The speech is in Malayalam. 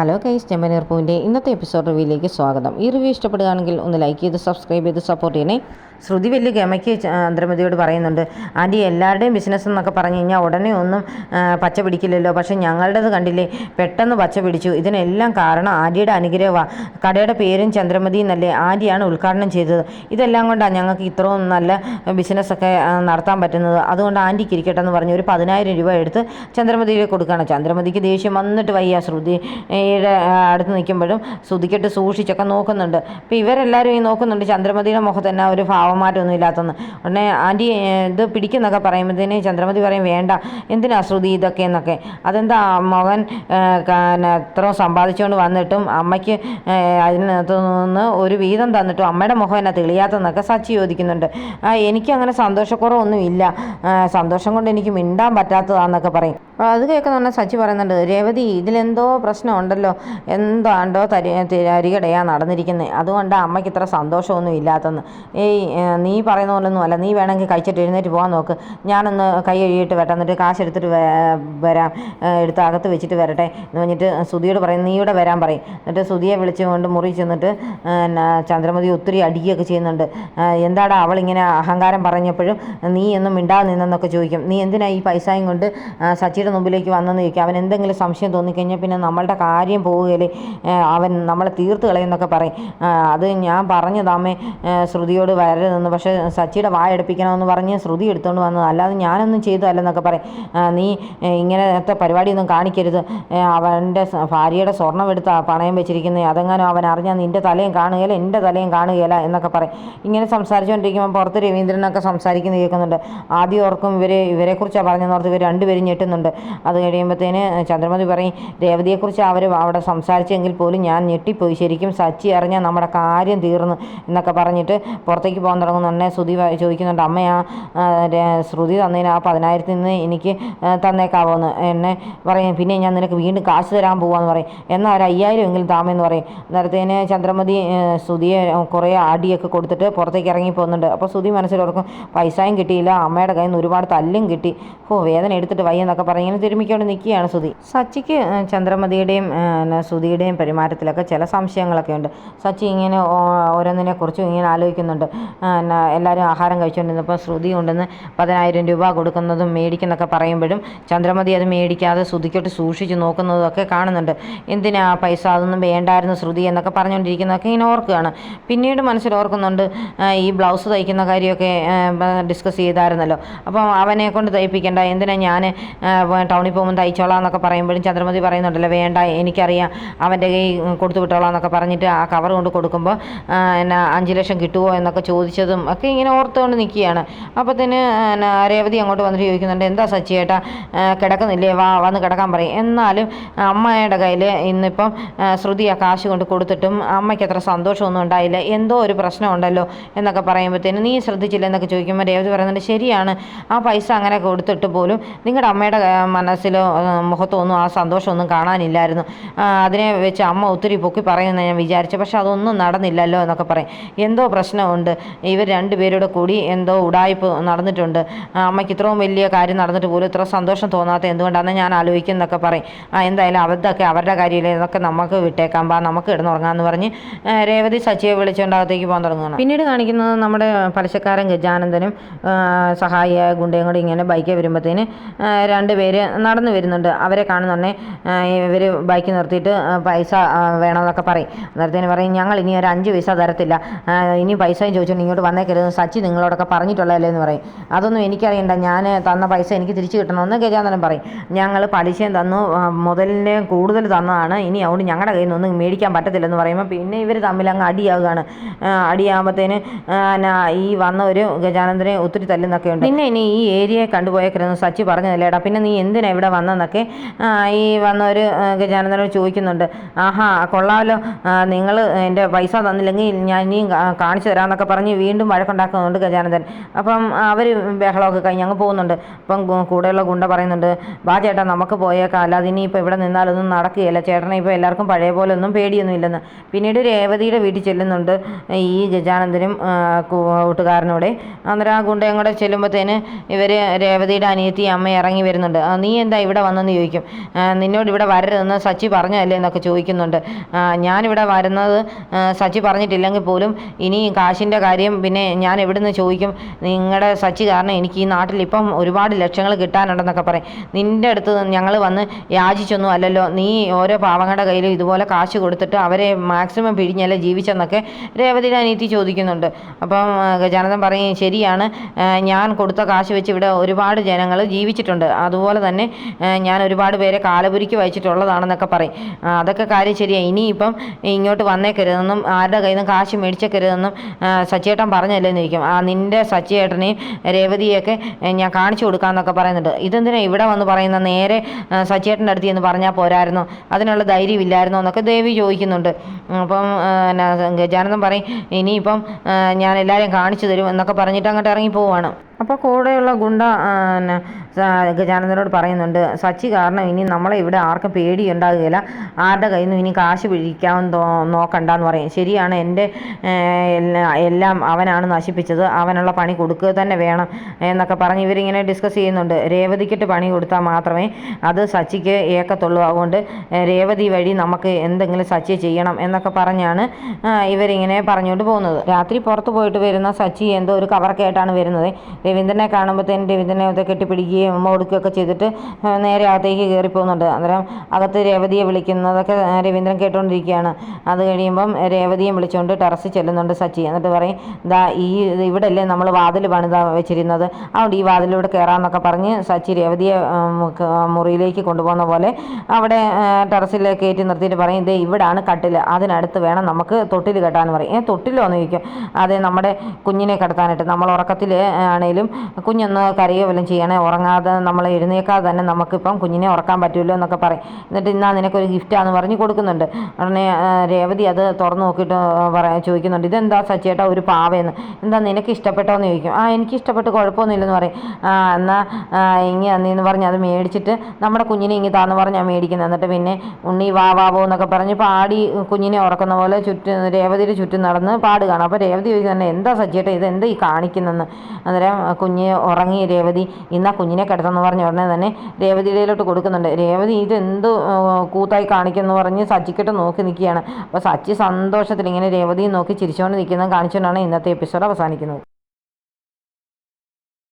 ഹലോ കൈസ് മനീർപ്പൂവിന്റെ ഇന്നത്തെ എപ്പിസോഡ് റിവ്യൂയിലേക്ക് സ്വാഗതം. ഈ റിവ്യൂ ഇഷ്ടപ്പെടുകയാണെങ്കിൽ ഒന്ന് ലൈക്ക് ചെയ്ത് സബ്സ്ക്രൈബ് ചെയ്ത് സപ്പോർട്ട് ചെയ്യണേ. ശ്രുതി വലിയ ഗമയ്ക്ക് ചന്ദ്രമതിയോട് പറയുന്നുണ്ട് ആന്റി എല്ലാവരുടെയും ബിസിനസ് എന്നൊക്കെ പറഞ്ഞു കഴിഞ്ഞാൽ ഉടനെ ഒന്നും പച്ച പിടിക്കില്ലല്ലോ. പക്ഷേ ഞങ്ങളുടേത് കണ്ടില്ലേ പെട്ടെന്ന് പച്ച പിടിച്ചു. ഇതിനെല്ലാം കാരണം ആന്റിയുടെ അനുഗ്രഹമാണ് കടയുടെ പേരും ചന്ദ്രമതി എന്നല്ലേ ആന്റിയാണ് ഉദ്ഘാടനം ചെയ്തത്. ഇതെല്ലാം കൊണ്ടാണ് ഞങ്ങൾക്ക് ഇത്രയും നല്ല ബിസിനസ്സൊക്കെ നടത്താൻ പറ്റുന്നത്. അതുകൊണ്ട് ആന്റിക്ക് ഇരിക്കട്ടെ എന്ന് പറഞ്ഞ്. ഒരു പതിനായിരം രൂപ എടുത്ത് ചന്ദ്രമതിയിൽ കൊടുക്കുകയാണ്. ചന്ദ്രമതിക്ക് ദേഷ്യം വന്നിട്ട് വയ്യ. ശ്രുതിയുടെ അടുത്ത് നിൽക്കുമ്പോഴും ശ്രുതിക്കിട്ട് സൂക്ഷിച്ചൊക്കെ നോക്കുന്നുണ്ട്. അപ്പോൾ ഇവരെല്ലാവരും ഈ നോക്കുന്നുണ്ട്. ചന്ദ്രമതിയുടെ മുഖത്ത് തന്നെ ഒരു ഭാവമാറ്റമൊന്നും ഇല്ലാത്തെന്ന്. ഉടനെ ആന്റി ഇത് പിടിക്കുന്നൊക്കെ പറയുമ്പോഴത്തേന് ചന്ദ്രമതി പറയും വേണ്ട എന്തിനാ ശ്രുതി ഇതൊക്കെ എന്നൊക്കെ? അതെന്താ മകൻ എത്ര സമ്പാദിച്ചുകൊണ്ട് വന്നിട്ടും അമ്മയ്ക്ക് അതിനകത്ത് നിന്ന് ഒരു വീതം തന്നിട്ടും അമ്മയുടെ മുഖം എന്നെ തെളിയാത്തെന്നൊക്കെ സച്ചി ചോദിക്കുന്നുണ്ട്. ആ, എനിക്കങ്ങനെ സന്തോഷക്കുറവൊന്നും ഇല്ല. സന്തോഷം കൊണ്ട് എനിക്ക് മിണ്ടാൻ പറ്റാത്തതാന്നൊക്കെ പറയും. അത് കേൾക്കുന്ന പറഞ്ഞാൽ സച്ചി പറയുന്നുണ്ട് രേവതി ഇതിലെന്തോ പ്രശ്നമുണ്ടല്ലോ. എന്താണ്ടോ തരി അരികടയാ നടന്നിരിക്കുന്നത് അതുകൊണ്ട് അമ്മയ്ക്ക് ഇത്ര സന്തോഷമൊന്നും ഇല്ലാത്തെന്ന് ഏയ് നീ പറയുന്ന പോലൊന്നും അല്ല. നീ വേണമെങ്കിൽ കഴിച്ചിട്ട് എഴുന്നേറ്റ് പോകാൻ നോക്ക്. ഞാനൊന്ന് കൈ കഴുകിയിട്ട് വരട്ടെ. എന്നിട്ട് കാശ് എടുത്തിട്ട് വരാം. എടുത്ത് അകത്ത് വെച്ചിട്ട് വരട്ടെ. എന്ന് പറഞ്ഞിട്ട് സുധിയോട് പറയും നീ ഇവിടെ വരാൻ പറയും. എന്നിട്ട് സുധിയെ വിളിച്ചുകൊണ്ട് മുറി ചെന്നിട്ട് ചന്ദ്രമതി ഒത്തിരി അടിക്കുകയൊക്കെ ചെയ്യുന്നുണ്ട്. എന്താടാ അവളിങ്ങനെ അഹങ്കാരം പറഞ്ഞപ്പോഴും നീ ഒന്നും മിണ്ടാതെ നിന്നെന്നൊക്കെ ചോദിക്കും. നീ എന്തിനാ ഈ പൈസയും കൊണ്ട് സച്ചിയുടെ മുമ്പിലേക്ക് വന്നെന്ന് ചോദിക്കും? അവൻ എന്തെങ്കിലും സംശയം തോന്നിക്കഴിഞ്ഞാൽ പിന്നെ നമ്മളുടെ കാര്യം പോവുകയില്ലേ. അവൻ നമ്മളെ തീർത്ത് കളയുന്നൊക്കെ പറയും. അത് ഞാൻ പറഞ്ഞതാമേ ശ്രുതിയോട് ശ്രുതിയോട് വരരുതെന്ന് പക്ഷേ സച്ചിയുടെ വായടുപ്പിക്കണമെന്ന് പറഞ്ഞ് ശ്രുതി എടുത്തുകൊണ്ട് വന്നത്. അല്ലാതെ ഞാനൊന്നും ചെയ്തതല്ലെന്നൊക്കെ പറയും. നീ ഇങ്ങനത്തെ പരിപാടിയൊന്നും കാണിക്കരുത്. അവന്റെ ഭാര്യയുടെ സ്വർണം എടുത്ത് പണയം വെച്ചിരിക്കുന്നത് അതെങ്ങാനും അവൻ അറിഞ്ഞാൽ നിന്റെ തലയും കാണുകയില്ല എന്റെ തലയും കാണുകയില്ല എന്നൊക്കെ പറയും. ഇങ്ങനെ സംസാരിച്ചുകൊണ്ടിരിക്കുമ്പോൾ പുറത്ത് രവീന്ദ്രനൊക്കെ സംസാരിക്കുന്നത് കേൾക്കുന്നുണ്ട്. ആദ്യം ഓർക്കും ഇവരെ ഇവരെക്കുറിച്ചാണ് പറഞ്ഞെന്നോർത്ത് ഇവർ രണ്ടുപേരും ഞെട്ടുന്നുണ്ട്. അത് കഴിയുമ്പോഴത്തേന് ചന്ദ്രമതി പറയും രേവതിയെക്കുറിച്ച് അവർ അവിടെ സംസാരിച്ചെങ്കിൽ പോലും ഞാൻ ഞെട്ടിപ്പോയി. ശരിക്കും സച്ചി അറിഞ്ഞാൽ നമ്മുടെ കാര്യം തീർന്നു എന്നൊക്കെ പറഞ്ഞിട്ട് പുറത്തേക്ക് പോകാൻ തുടങ്ങുന്നുണ്ടെ ശ്രുതി ചോദിക്കുന്നുണ്ട് അമ്മയാ ശ്രുതി തന്നതിന് ആ പതിനായിരത്തിൽ നിന്ന് എനിക്ക് തന്നേക്കാവോ എന്ന് എന്നെ പറയും പിന്നെ ഞാൻ നിനക്ക് വീണ്ടും കാശ് തരാൻ പോവാന്ന് പറയും. എന്നാൽ ഒരു അയ്യായിരം എങ്കിലും താമെന്ന് പറയും. നേരത്തേന് ചന്ദ്രമതി ശ്രുതിയെ കുറേ അടിയൊക്കെ കൊടുത്തിട്ട് പുറത്തേക്ക് ഇറങ്ങി പോകുന്നുണ്ട്. അപ്പോൾ ശ്രുതി മനസ്സിലോർക്കും പൈസയും കിട്ടിയില്ല അമ്മയുടെ കയ്യിൽ നിന്ന് ഒരുപാട് തല്ലും കിട്ടി. ഓ വേദന എടുത്തിട്ട് വയ്യ എന്നൊക്കെ പറഞ്ഞ് ഇങ്ങനെ തിരുമിക്കൊണ്ട് നിൽക്കുകയാണ് ശ്രുതി. സച്ചിക്ക് ചന്ദ്രമതിയുടെയും ശ്രുതിയുടെയും പെരുമാറ്റത്തിലൊക്കെ ചില സംശയങ്ങളൊക്കെ ഉണ്ട്. സച്ചി ഇങ്ങനെ ഓരോന്നിനെ കുറിച്ചും ഇങ്ങനെ ആലോചിക്കുന്നുണ്ട്. ആ, എല്ലാവരും ആഹാരം കഴിച്ചുകൊണ്ടിരുന്നപ്പോൾ ശ്രുതി കൊണ്ടുവന്ന് പതിനായിരം രൂപ കൊടുക്കുന്നതും മേടിക്കുന്നൊക്കെ പറയുമ്പോഴും ചന്ദ്രമതി അത് മേടിക്കാതെ ശ്രുതിക്കോട്ട് സൂക്ഷിച്ച് നോക്കുന്നതും ഒക്കെ കാണുന്നുണ്ട്. എന്തിനാ പൈസ? അതൊന്നും വേണ്ടായിരുന്നു ശ്രുതി എന്നൊക്കെ പറഞ്ഞുകൊണ്ടിരിക്കുന്നതൊക്കെ ഇങ്ങനെ ഓർക്കുകയാണ്. പിന്നീട് മനസ്സിൽ ഓർക്കുന്നുണ്ട് ഈ ബ്ലൗസ് തയ്ക്കുന്ന കാര്യമൊക്കെ ഡിസ്കസ് ചെയ്തായിരുന്നല്ലോ. അപ്പോൾ അവനെ കൊണ്ട് തയ്പ്പിക്കേണ്ട എന്തിനാ ഞാൻ ടൗണിൽ പോകുമ്പോൾ തയ്ച്ചോളാം എന്നൊക്കെ പറയുമ്പോഴും ചന്ദ്രമതി പറയുന്നുണ്ടല്ലോ വേണ്ട എനിക്കറിയാം അവന്റെ കൈ കൊടുത്തു വിട്ടോളാം എന്നൊക്കെ പറഞ്ഞിട്ട് ആ കവർ കൊണ്ട് കൊടുക്കുമ്പോൾ എന്നാ അഞ്ച് ലക്ഷം കിട്ടുമോ എന്നൊക്കെ ചോദിച്ചതും ഒക്കെ ഇങ്ങനെ ഓർത്തുകൊണ്ട് നിൽക്കുകയാണ്. അപ്പോഴത്തേന് എന്നാ രേവതി അങ്ങോട്ട് വന്നിട്ട് ചോദിക്കുന്നുണ്ട് എന്താ സച്ചിയേട്ടാ കിടക്കുന്നില്ലേ? വാ വന്ന് കിടക്കാൻ പറയും. എന്നാലും അമ്മയുടെ കയ്യിൽ ഇന്നിപ്പം ശ്രുതി ആ കാശ് കൊണ്ട് കൊടുത്തിട്ടും അമ്മയ്ക്ക് അത്ര സന്തോഷമൊന്നും ഉണ്ടായില്ല. എന്തോ ഒരു പ്രശ്നമുണ്ടല്ലോ എന്നൊക്കെ പറയുമ്പോഴത്തേന് നീ ശ്രദ്ധിച്ചില്ല? എന്നൊക്കെ ചോദിക്കുമ്പോൾ രേവതി പറയുന്നുണ്ട് ശരിയാണ്. ആ പൈസ അങ്ങനെ കൊടുത്തിട്ട് പോലും നിങ്ങളുടെ അമ്മയുടെ മനസ്സിലോ മുഖത്തോ ഒന്നും ആ സന്തോഷമൊന്നും കാണാനില്ലായിരുന്നു. അതിനെ വെച്ച് അമ്മ ഒത്തിരി പൊക്കി പറയുമെന്ന് ഞാൻ വിചാരിച്ചു. പക്ഷെ അതൊന്നും നടന്നില്ലല്ലോ എന്നൊക്കെ പറയും. എന്തോ പ്രശ്നമുണ്ട്. ഇവർ രണ്ടുപേരുടെ കൂടി എന്തോ ഉടായ്പ് നടന്നിട്ടുണ്ട്. അമ്മയ്ക്ക് ഇത്രയും വലിയ കാര്യം നടന്നിട്ട് പോലും ഇത്ര സന്തോഷം തോന്നാത്ത എന്തുകൊണ്ടാണ് ഞാൻ ആലോചിക്കുന്നൊക്കെ പറയും. ആ എന്തായാലും അവരുടെ അവരുടെ കാര്യമില്ല ഇതൊക്കെ നമുക്ക് വിട്ടേക്കാം. ബാ നമുക്ക് കിടന്നുറങ്ങാമെന്ന് പറഞ്ഞ് രേവതി സച്ചിയെ വിളിച്ചുകൊണ്ട് അകത്തേക്ക് പോകാൻ തുടങ്ങുകയാണ്. പിന്നീട് കാണിക്കുന്നത് നമ്മുടെ പലശക്കാരൻ ഗജാനന്ദനും സഹായിയായ ഗുണ്ടയും കൂടി ഇങ്ങനെ ബൈക്കിൽ വരുമ്പോഴത്തേന് രണ്ടുപേര് നടന്നു വരുന്നുണ്ട്. അവരെ കാണുന്നുണ്ടേ ഇവർ ബൈക്ക് നിർത്തിയിട്ട് പൈസ വേണമെന്നൊക്കെ പറയും. നേരത്തേന് പറയും ഞങ്ങൾ ഇനി ഒരു അഞ്ച് പൈസ തരത്തില്ല. ഇനി പൈസയും ചോദിച്ചുകൊണ്ട് ഇങ്ങോട്ട് വന്നേക്കരുത്. സച്ചി നിങ്ങളോടൊക്കെ പറഞ്ഞിട്ടുള്ളതല്ലേ എന്ന് പറയും. അതൊന്നും എനിക്കറിയണ്ട. ഞാൻ തന്ന പൈസ എനിക്ക് തിരിച്ചു കിട്ടണമെന്ന് ഗജാനന്ദൻ പറയും. ഞങ്ങൾ പലിശയും തന്നു. മുതലിന്റെ കൂടുതൽ തന്നതാണ്. ഇനി അതുകൊണ്ട് ഞങ്ങളുടെ കയ്യിൽ നിന്നൊന്നും മേടിക്കാൻ പറ്റത്തില്ലെന്ന് പറയുമ്പോൾ പിന്നെ ഇവർ തമ്മിൽ അങ്ങ് അടിയാവുകയാണ് അടിയാകുമ്പോഴത്തേന് ഈ വന്ന ഒരു ഗജാനന്ദനെ ഒത്തിരി തല്ലുന്നൊക്കെ ഉണ്ട്. പിന്നെ ഇനി ഈ ഏരിയയെ കണ്ടുപോയേക്കരുതെന്ന് സച്ചി പറഞ്ഞതല്ലേടാ? പിന്നെ നീ എന്തിനാ ഇവിടെ വന്നതെന്നൊക്കെ ഈ വന്ന ഒരു ഗജാനന്ദനോട് ചോദിക്കുന്നുണ്ട്. ആഹാ കൊള്ളാമല്ലോ നിങ്ങൾ എന്റെ പൈസ തന്നില്ലെങ്കിൽ ഞാൻ ഇനിയും കാണിച്ചു തരാമെന്നൊക്കെ പറഞ്ഞ് വീണ്ടും വഴക്കുണ്ടാക്കുന്നുണ്ട് ഗജാനന്ദൻ. അപ്പം അവർ ബഹളമൊക്കെ കഴിഞ്ഞ് അങ്ങ് പോകുന്നുണ്ട്. അപ്പം കൂടെയുള്ള ഗുണ്ട പറയുന്നുണ്ട് വാ ചേട്ടാ നമുക്ക് പോയേക്കാം. അല്ലാതെ ഇനിയിപ്പോൾ ഇവിടെ നിന്നാലൊന്നും നടക്കുകയില്ല. ചേട്ടനെ ഇപ്പോൾ എല്ലാവർക്കും പഴയ പോലെ ഒന്നും പേടിയൊന്നും ഇല്ലെന്ന് പിന്നീട് രേവതിയുടെ വീട്ടിൽ ചെല്ലുന്നുണ്ട് ഈ ഗജാനന്ദനും കൂട്ടുകാരനോടെ. അന്നേരം ആ ഗുണ്ടയും കൂടെ ചെല്ലുമ്പോഴത്തേന് ഇവർ രേവതിയുടെ അനിയത്തി അമ്മ ഇറങ്ങി വരുന്നുണ്ട്. നീ എന്താ ഇവിടെ വന്നെന്ന് ചോദിക്കും. നിന്നോട് ഇവിടെ വരരുതെന്ന് സച്ചി പറഞ്ഞല്ലേ എന്നൊക്കെ ചോദിക്കുന്നുണ്ട്. ഞാനിവിടെ വരുന്നത് സച്ചി പറഞ്ഞിട്ടില്ലെങ്കിൽ പോലും ഇനി കാശിന്റെ കാര്യം പിന്നെ ഞാൻ എവിടെ നിന്ന് ചോദിക്കും? നിങ്ങളുടെ സച്ചി കാരണം എനിക്ക് ഈ നാട്ടിൽ ഇപ്പം ഒരുപാട് ലക്ഷങ്ങൾ കിട്ടാനുണ്ടെന്നൊക്കെ പറയും. നിന്റെ അടുത്ത് ഞങ്ങൾ വന്ന് യാചിച്ചൊന്നും അല്ലല്ലോ. നീ ഓരോ പാവങ്ങളുടെ കയ്യിലും ഇതുപോലെ കാശ് കൊടുത്തിട്ട് അവരെ മാക്സിമം പിഴിഞ്ഞല്ലേ ജീവിച്ചെന്നൊക്കെ രേവതിയുടെ അനീതി ചോദിക്കുന്നുണ്ട്. അപ്പം ഗജാനന്ദൻ പറയും ശരിയാണ്. ഞാൻ കൊടുത്ത കാശ് വെച്ച് ഇവിടെ ഒരുപാട് ജനങ്ങൾ ജീവിച്ചിട്ടുണ്ട്. അതുപോലെ തന്നെ ഞാൻ ഒരുപാട് പേരെ കാലപുരിക്ക് വഹിച്ചിട്ടുള്ളതാണെന്നൊക്കെ പറയും. അതൊക്കെ കാര്യം ശരിയാണ് ഇനിയിപ്പം ഇങ്ങോട്ട് വന്നേക്കരുതെന്നും ആരുടെ കയ്യിൽ നിന്ന് കാശ് മേടിച്ചേക്കരുതെന്നും സച്ചിയേട്ടൻ പറഞ്ഞല്ലേ ഇരിക്കും ആ നിന്റെ സച്ചിയേട്ടനെയും രേവതിയൊക്കെ ഞാൻ കാണിച്ചു കൊടുക്കാമെന്നൊക്കെ പറയുന്നുണ്ട്. ഇതെന്തിനാ ഇവിടെ വന്ന് പറയുന്ന നേരെ സച്ചിയേട്ടന്റെ അടുത്ത് എന്ന് പറഞ്ഞാൽ പോരായിരുന്നു? അതിനുള്ള ധൈര്യം ഇല്ലായിരുന്നോ എന്നൊക്കെ ദേവി ചോദിക്കുന്നുണ്ട്. അപ്പം ഗജാനന്ദൻ പറയും ഇനിയിപ്പം ഞാൻ എല്ലാവരെയും കാണിച്ചു തരും എന്നൊക്കെ പറഞ്ഞിട്ട് അങ്ങോട്ട് ഇറങ്ങി പോവുകയാണ് അപ്പോൾ കൂടെയുള്ള ഗുണ്ട ഗജാനന്ദനോട് പറയുന്നുണ്ട് സച്ചി കാരണം ഇനി നമ്മളെ ഇവിടെ ആർക്കും പേടി ഉണ്ടാകുകയില്ല ആരുടെ കയ്യിൽ നിന്നും ഇനി കാശ് പിഴിക്കാൻ നോക്കണ്ടെന്ന് പറയും. ശരിയാണ് എന്റെ എല്ലാം അവനാണ് നശിപ്പിച്ചത്. അവനുള്ള പണി കൊടുക്കുക തന്നെ വേണം. എന്നൊക്കെ പറഞ്ഞ് ഇവരിങ്ങനെ ഡിസ്കസ് ചെയ്യുന്നുണ്ട്. രേവതിക്കിട്ട് പണി കൊടുത്താൽ മാത്രമേ അത് സച്ചിക്ക് ഏക്കത്തുള്ളൂ. അതുകൊണ്ട് രേവതി വഴി നമുക്ക് എന്തെങ്കിലും സച്ചി ചെയ്യണം എന്നൊക്കെ പറഞ്ഞാണ് ഇവരിങ്ങനെ പറഞ്ഞുകൊണ്ട് പോകുന്നത്. രാത്രി പുറത്ത് പോയിട്ട് വരുന്ന സച്ചി എന്തോ ഒരു കവറൊക്കെ ആയിട്ടാണ് വരുന്നത്. രവീന്ദ്രനെ കാണുമ്പോഴത്തേനും രവീന്ദ്രനെ അത് കെട്ടിപ്പിടിക്കുകയും ഉമ്മ കൊടുക്കുകയൊക്കെ ചെയ്തിട്ട് നേരെ അകത്തേക്ക് കയറിപ്പോകുന്നുണ്ട് അന്നേരം അകത്ത് രേവതിയെ വിളിക്കുന്നതൊക്കെ രവീന്ദ്രൻ കേട്ടുകൊണ്ടിരിക്കുകയാണ് അത് കഴിയുമ്പം രേവതിയും വിളിച്ചുകൊണ്ട് ടെറസ് ചെല്ലുന്നുണ്ട് സച്ചി. എന്നിട്ട് പറയും ദാ ഈ ഇവിടെ അല്ലേ നമ്മൾ വാതിൽ പണിത വെച്ചിരുന്നത്? അതുകൊണ്ട് ഈ വാതിലൂടെ കയറാമെന്നൊക്കെ പറഞ്ഞ് സച്ചി രേവതിയെ മുറിയിലേക്ക് കൊണ്ടുപോകുന്ന പോലെ അവിടെ ടെറസിൽ കയറ്റി നിർത്തിയിട്ട് പറയും ഇതേ ഇവിടാണ് കട്ടിൽ അതിനടുത്ത് വേണം നമുക്ക് തൊട്ടിൽ കെട്ടാൻ പറയും. ഏ തൊട്ടിലോ? എന്ന് ചോദിക്കും. അതെ നമ്മുടെ കുഞ്ഞിനെ കിടത്താനായിട്ട്. നമ്മൾ ഉറക്കത്തിൽ ആണെങ്കിലും എന്തെങ്കിലും കുഞ്ഞൊന്ന് കരയോ വല്ലതും ചെയ്യണേ ഉറങ്ങാതെ നമ്മൾ എഴുന്നേക്കാതെ തന്നെ നമുക്കിപ്പം കുഞ്ഞിനെ ഉറക്കാൻ പറ്റുമല്ലോ എന്നൊക്കെ പറയും. എന്നിട്ട് ഇന്നാ നിനക്കൊരു ഗിഫ്റ്റാന്ന് പറഞ്ഞ് കൊടുക്കുന്നുണ്ട്. ഉടനെ രേവതി അത് തുറന്നു നോക്കിയിട്ട് പറയാൻ ചോദിക്കുന്നുണ്ട്. ഇതെന്താ സച്ചേട്ടാ ഒരു പാവയെന്ന്? എന്താ നിനക്ക് ഇഷ്ടപ്പെട്ടോ എന്ന് ചോദിക്കും. ആ എനിക്ക് ഇഷ്ടപ്പെട്ട് കുഴപ്പമൊന്നുമില്ലെന്ന് പറയും. എന്നാൽ ഇങ്ങി അന്നീന്ന് പറഞ്ഞ് അത് മേടിച്ചിട്ട് നമ്മുടെ കുഞ്ഞിനെ ഇങ്ങി താന്ന് പറഞ്ഞാൽ മേടിക്കുന്നത് എന്നിട്ട് പിന്നെ ഉണ്ണി വാ വാവോ എന്നൊക്കെ പറഞ്ഞ് പാടി കുഞ്ഞിനെ ഉറക്കുന്ന പോലെ ചുറ്റും രേവതിയുടെ ചുറ്റും നടന്ന് പാടുകയാണ് അപ്പോൾ രേവതി ചോദിക്കുന്നത് എന്താ സച്ചേട്ടാ ഇത്? എന്താ ഈ കാണിക്കുന്നതെന്ന്? അന്നേരം കുഞ്ഞ് ഉറങ്ങി രേവതി ഇന്ന് ആ കുഞ്ഞിനെ കിടത്തെന്ന് പറഞ്ഞ ഉടനെ തന്നെ രേവതിയിലോട്ട് കൊടുക്കുന്നുണ്ട്. രേവതി ഇതെന്ത് കൂത്തായി കാണിക്കുന്നു പറഞ്ഞ് സച്ചിക്കിട്ട് നോക്കി നിൽക്കുകയാണ്. അപ്പോൾ സച്ചി സന്തോഷത്തിൽ ഇങ്ങനെ രേവതിയും നോക്കി ചിരിച്ചുകൊണ്ട് നിൽക്കുന്നത് കാണിച്ചുകൊണ്ടാണ് ഇന്നത്തെ എപ്പിസോഡ് അവസാനിക്കുന്നത്.